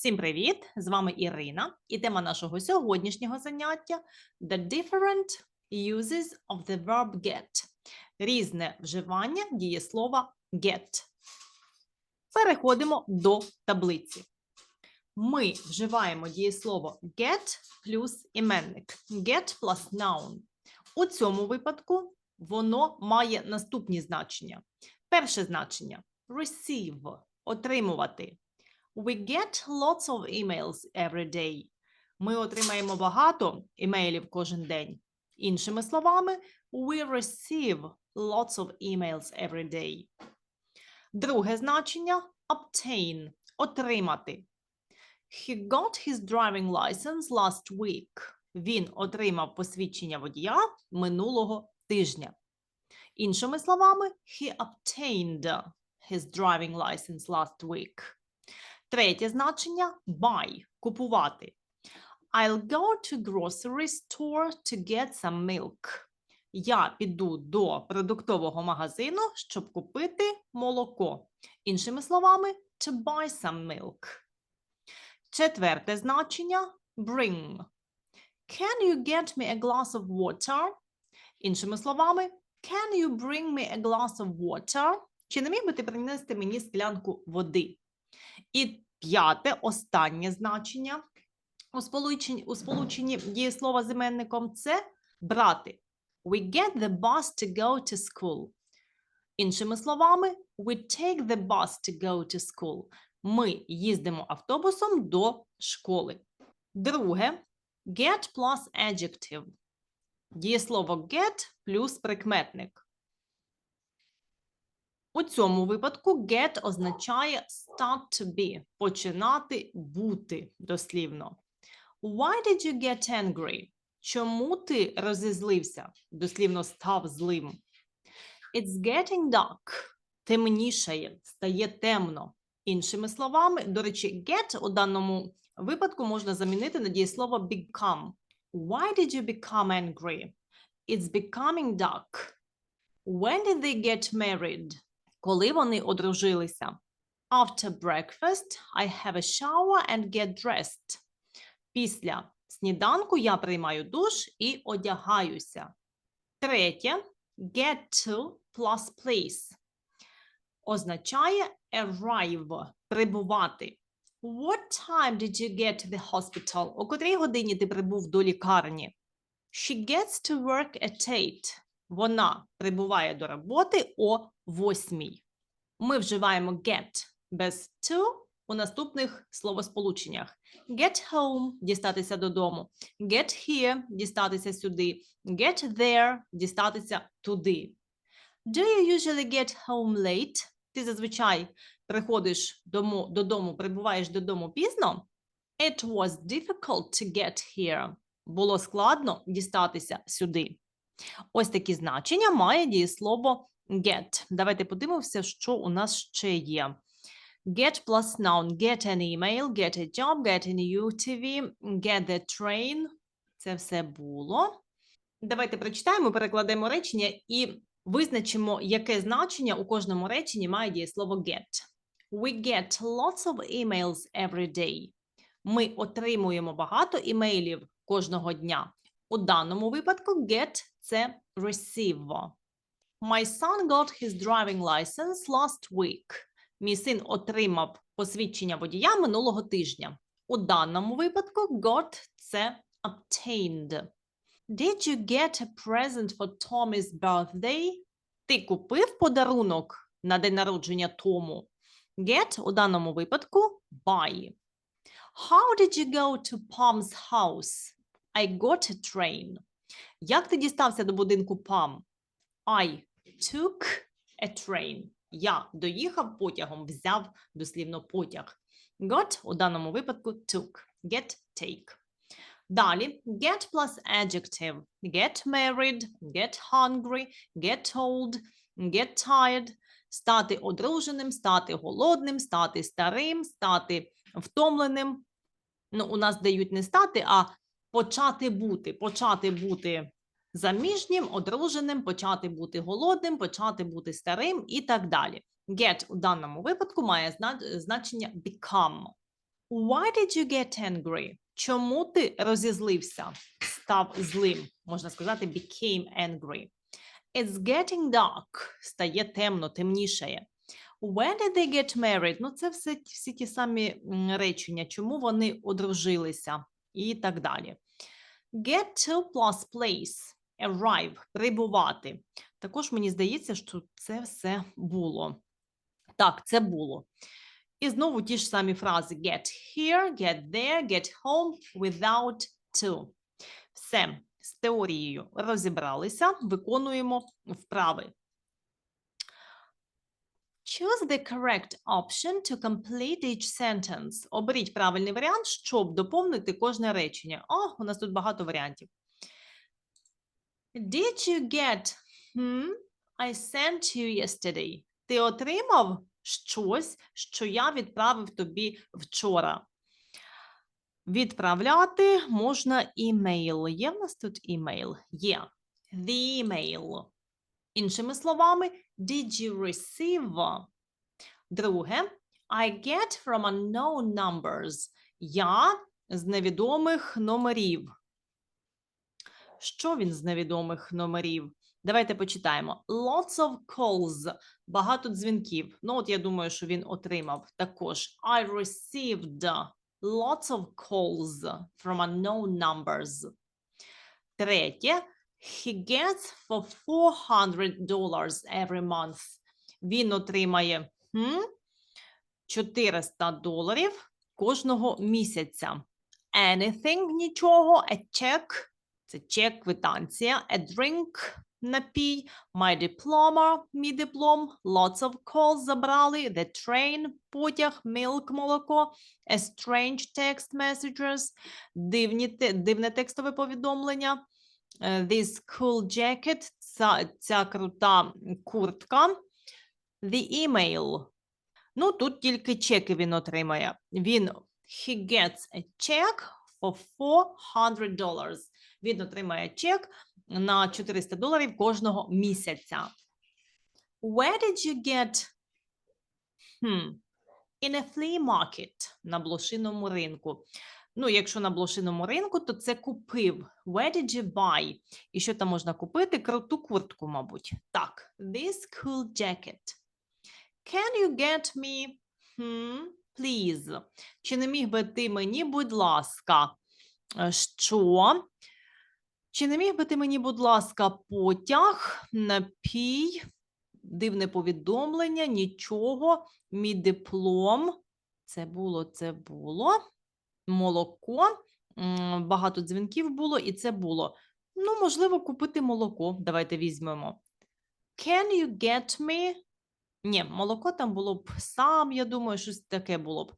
Всім привіт! З вами Ірина, і тема нашого сьогоднішнього заняття The different uses of the verb get. Різне вживання дієслова get. Переходимо до таблиці. Ми вживаємо дієслово get плюс іменник. Get plus noun. У цьому випадку воно має наступні значення. Перше значення receive отримувати. We get lots of emails every day. Ми отримаємо багато імейлів кожен день. Іншими словами, we receive lots of emails every day. Друге значення obtain отримати. He got his driving license last week. Він отримав посвідчення водія минулого тижня. Іншими словами, he obtained his driving license last week. Третє значення buy купувати. I'll go to grocery store to get some milk. Я піду до продуктового магазину, щоб купити молоко. Іншими словами, to buy some milk. Четверте значення bring. Can you get me a glass of water? Іншими словами, can you bring me a glass of water? Чи не міг би ти принести мені склянку води? І п'яте, останнє значення у сполученні, у сполученні дієслова з це брати. We get the bus to go to school. Іншими словами, we take the bus to go to school. Ми їздимо автобусом до школи. Друге, get plus adjective. Дієслово get плюс прикметник. У цьому випадку get означає start to be, починати бути дослівно. Why did you get angry? Чому ти розізлився? Дослівно став злим. It's getting dark. Темнішає, стає темно. Іншими словами, до речі, get у даному випадку можна замінити на дієслово become. Why did you become angry? It's becoming dark. When did they get married? Коли вони одружилися? After breakfast, I have a shower and get dressed. Після сніданку я приймаю душ і одягаюся. Третє, get to plus place означає arrive, прибувати. What time did you get to the hospital? О котрій годині ти прибув до лікарні? She gets to work at 8. Вона прибуває до роботи о 8. Ми вживаємо get без to у наступних словосполученнях. Get home – дістатися додому. Get here – дістатися сюди. Get there – дістатися туди. Do you usually get home late? Ти зазвичай приходиш дому, додому, прибуваєш додому пізно. It was difficult to get here. Було складно дістатися сюди. Ось такі значення має дієслово get. Давайте подивимося, що у нас ще є. Get plus noun. Get an email, get a job, get a new TV, get the train. Це все було. Давайте прочитаємо, перекладемо речення і визначимо, яке значення у кожному реченні має дієслово get. We get lots of emails every day. Ми отримуємо багато імейлів кожного дня. У даному випадку get – це receive. My son got his driving license last week. Мій син отримав посвідчення водія минулого тижня. У даному випадку got – це obtained. Did you get a present for Tommy's birthday? Ти купив подарунок на день народження Тому? Get у даному випадку buy. How did you go to Palm's house? I got a train. Як ти дістався до будинку Пам? I took a train. Я доїхав потягом, взяв дослівно потяг. Got у даному випадку took. Get take. Далі get plus adjective. Get married, get hungry, get old, get tired. Стати одруженим, стати голодним, стати старим, стати втомленим. Ну, у нас дають не стати, а почати бути, почати бути заміжнім, одруженим, почати бути голодним, почати бути старим і так далі. Get у даному випадку має значення become. Why did you get angry? Чому ти розізлився? Став злим, можна сказати, became angry. It's getting dark. Стає темно, темнішає. When did they get married? Ну, це все, всі ті самі речення, чому вони одружилися і так далі. Get to plus place. Arrive. Прибувати. Також мені здається, що це все було. Так, це було. І знову ті ж самі фрази: get here, get there, get home without to. Все, з теорією розібралися, виконуємо вправи. Choose the correct option to complete each sentence. Оберіть правильний варіант, щоб доповнити кожне речення. О, у нас тут багато варіантів. Did you get hmm, I sent you yesterday? Ти отримав щось, що я відправив тобі вчора. Відправляти можна імейл. Є в нас тут імейл? Є. The email. Іншими словами, did you receive? Друге, I get from unknown numbers. Я з невідомих номерів. Що він з невідомих номерів? Давайте почитаємо. Lots of calls. Багато дзвінків. Ну, от я думаю, що він отримав також. I received lots of calls from unknown numbers. Третє. He gets for $400 every month. Він отримає хм, 400 доларів кожного місяця. Anything – нічого, a check – це чек, квитанція, a drink – напій, my diploma – мій диплом, lots of calls – забрали, the train – потяг, milk – молоко, a strange text messages – дивне текстове повідомлення, this cool jacket – ця, ця крута куртка, the email – Ну, тут тільки чеки він отримає. Він he gets a check for $400. Він отримає чек на 400 доларів кожного місяця. Where did you get hmm, in a flea market на блошиному ринку? Ну, якщо на блошиному ринку, то це купив. Where did you buy? І що там можна купити? Круту куртку, мабуть. Так, this cool jacket. Can you get me, hmm, please? Чи не міг би ти мені, будь ласка, е, що? Чи не міг би ти мені, будь ласка, потяг, напій, дивне повідомлення, нічого, мій диплом. Це було, це було. Молоко. Багато дзвінків було, і це було. Ну, можливо, купити молоко. Давайте візьмемо. Can you get me? Ні, молоко там було б сам, я думаю, щось таке було б.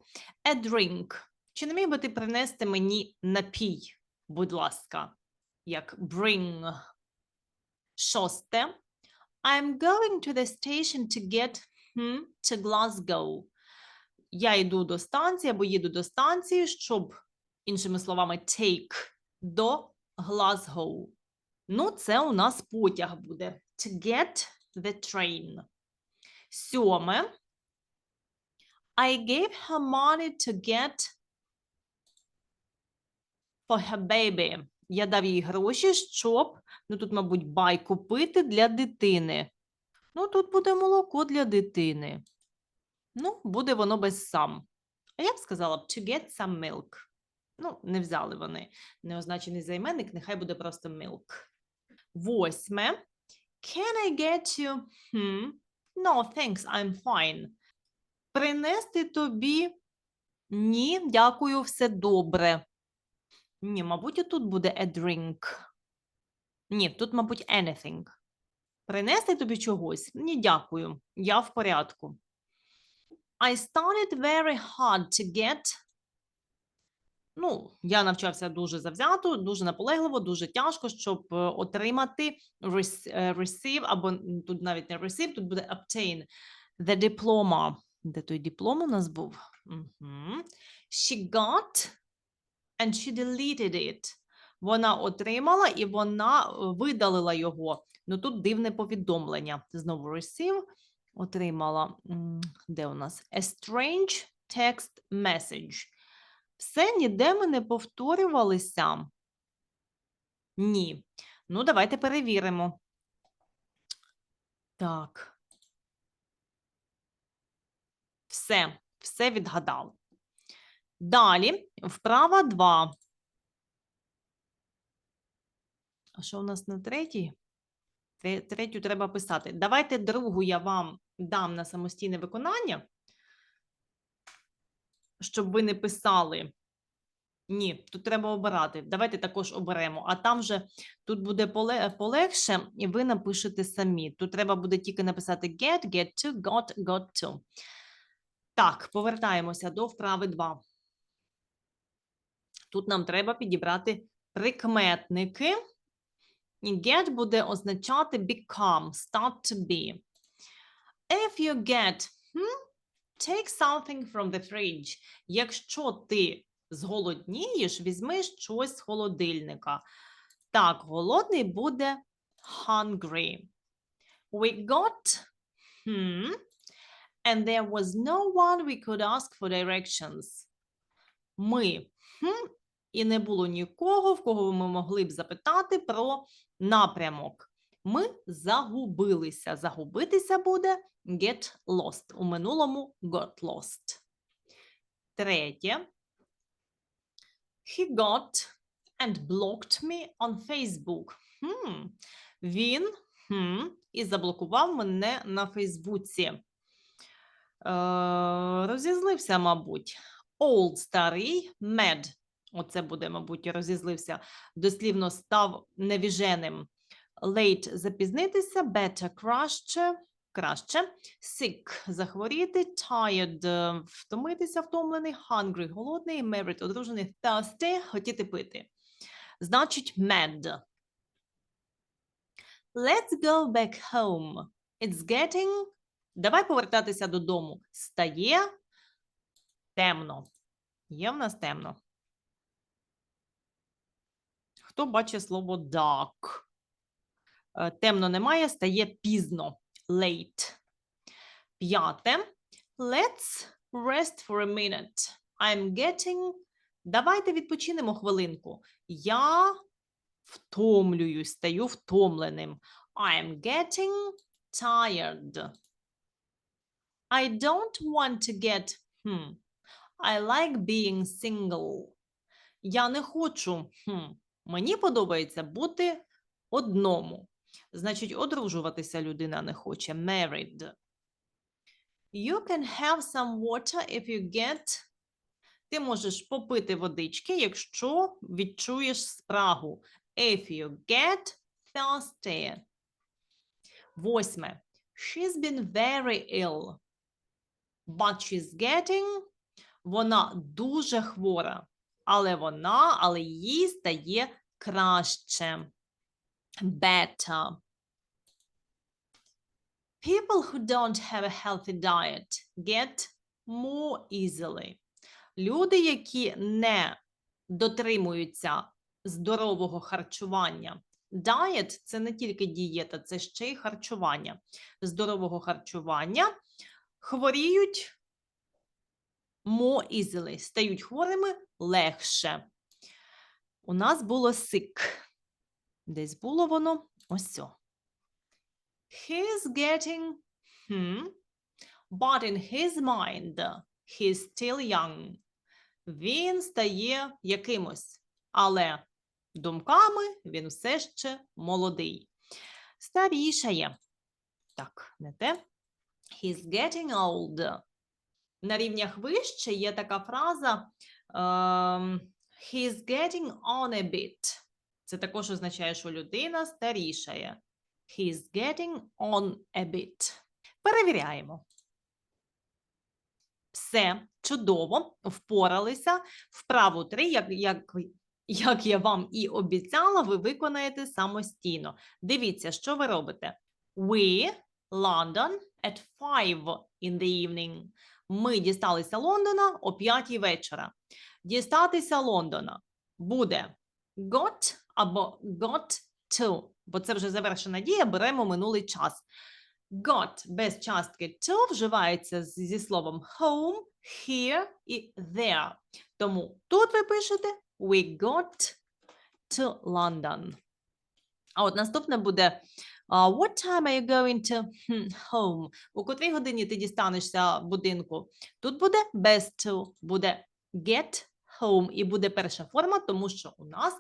A drink. Чи не міг би ти принести мені напій, будь ласка, як bring. Шосте. I'm going to the station to get hmm, to Glasgow. Я йду до станції або їду до станції, щоб, іншими словами, take до Glasgow. Ну, це у нас потяг буде. To get the train. Сьоме. I gave her money to get for her baby. Я дав їй гроші, щоб, ну тут, мабуть, buy купити для дитини. Ну, тут буде молоко для дитини. Ну, буде воно без сам. А я б сказала б to get some milk. Ну, не взяли вони неозначений займенник, нехай буде просто milk. Восьме. Can I get you? Hmm. No, thanks, I'm fine. Принести тобі? Ні, дякую, все добре. Ні, мабуть, і тут буде a drink. Ні, тут, мабуть, anything. Принести тобі чогось? Ні, дякую. Я в порядку. I studied very hard to get. Ну, я навчався дуже завзято, дуже наполегливо, дуже тяжко, щоб е, отримати е, receive, або тут навіть не receive, тут буде obtain the diploma. Де той диплом у нас був? Угу. She got and she deleted it. Вона отримала і вона е, видалила його. Ну тут дивне повідомлення. Знову receive отримала. Де у нас? A strange text message. Все, ніде ми не повторювалися. Ні. Ну, давайте перевіримо. Так. Все, все відгадали. Далі, вправа 2. А що у нас на третій? Тре- Третю треба писати. Давайте другу я вам дам на самостійне виконання, щоб ви не писали. Ні, тут треба обирати. Давайте також оберемо. А там же тут буде полегше, і ви напишете самі. Тут треба буде тільки написати get, get to, got, got to. Так, повертаємося до вправи 2. Тут нам треба підібрати прикметники. Get буде означати become, start to be. If you get, hmm, take something from the fridge. Якщо ти зголоднієш, візьми щось з холодильника. Так, голодний буде hungry. We got, hmm, and there was no one we could ask for directions. Ми, хм, і не було нікого, в кого ми могли б запитати про напрямок. Ми загубилися. Загубитися буде get lost. У минулому got lost. Третє. He got and blocked me on Facebook. Хм. Він хм, і заблокував мене на Фейсбуці. Е, розізлився, мабуть. Old старий, mad. Оце буде, мабуть, розізлився. Дослівно став невіженим. Late запізнитися, better краще, краще. Sick захворіти, tired втомитися, втомлений, hungry голодний, married одружений, thirsty хотіти пити. Значить, mad. Let's go back home. It's getting. Давай повертатися додому. Стає темно. Є в нас темно. Хто бачить слово dark? Е, Темно немає, стає пізно. Late. П'яте. Let's rest for a minute. I'm getting. Давайте відпочинемо хвилинку. Я втомлююсь, стаю втомленим. I'm getting tired. I don't want to get. Hmm. I like being single. Я не хочу. Хм. Мені подобається бути одному. Значить, одружуватися людина не хоче. Married. You can have some water if you get. Ти можеш попити водички, якщо відчуєш спрагу. If you get thirsty. Восьме. She's been very ill. But she's getting. Вона дуже хвора. Але вона, але їй стає краще. Better. People who don't have a healthy diet get more easily. Люди, які не дотримуються здорового харчування. Diet – це не тільки дієта, це ще й харчування. Здорового харчування хворіють more easily, стають хворими легше. У нас було sick. Десь було воно ось цьо. He's getting, hmm, but in his mind, he's still young. Він стає якимось, але думками він все ще молодий. Старішає. Так, не те. He's getting old. На рівнях вище є така фраза ем, He's getting on a bit. Це також означає, що людина старішає. He's getting on a bit. Перевіряємо. Все чудово, впоралися. Вправу 3, як, як, як я вам і обіцяла, ви виконаєте самостійно. Дивіться, що ви робите. We, London, at 5 in the evening. Ми дісталися Лондона о 5 вечора. Дістатися Лондона буде got або got to, бо це вже завершена дія, беремо минулий час. Got без частки to вживається зі словом home here і there. Тому тут ви пишете we got to London. А от наступне буде а, What time are you going to home? У котрій годині ти дістанешся будинку? Тут буде без to, буде get home і буде перша форма, тому що у нас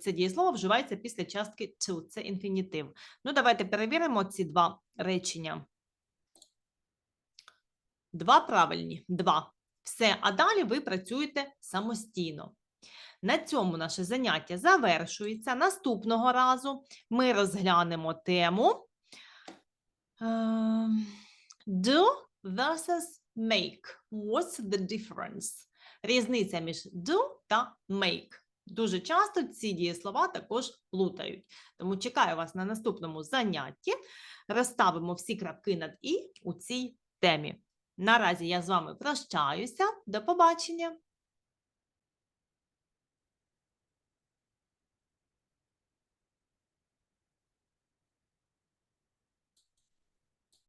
це дієслово вживається після частки to, це інфінітив. Ну, давайте перевіримо ці два речення. Два правильні, два. Все, а далі ви працюєте самостійно. На цьому наше заняття завершується. Наступного разу ми розглянемо тему ем, do versus make. What's the difference? Різниця між do та make. Дуже часто ці дієслова також плутають. Тому чекаю вас на наступному занятті. Розставимо всі крапки над і у цій темі. Наразі я з вами прощаюся. До побачення!